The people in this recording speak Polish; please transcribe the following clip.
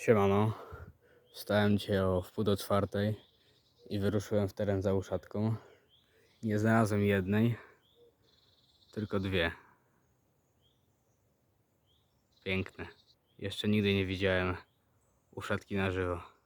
Siemano. Wstałem dzisiaj o wpół do czwartej i wyruszyłem w teren za uszatką. Nie znalazłem jednej, tylko dwie. Piękne. Jeszcze nigdy nie widziałem uszatki na żywo.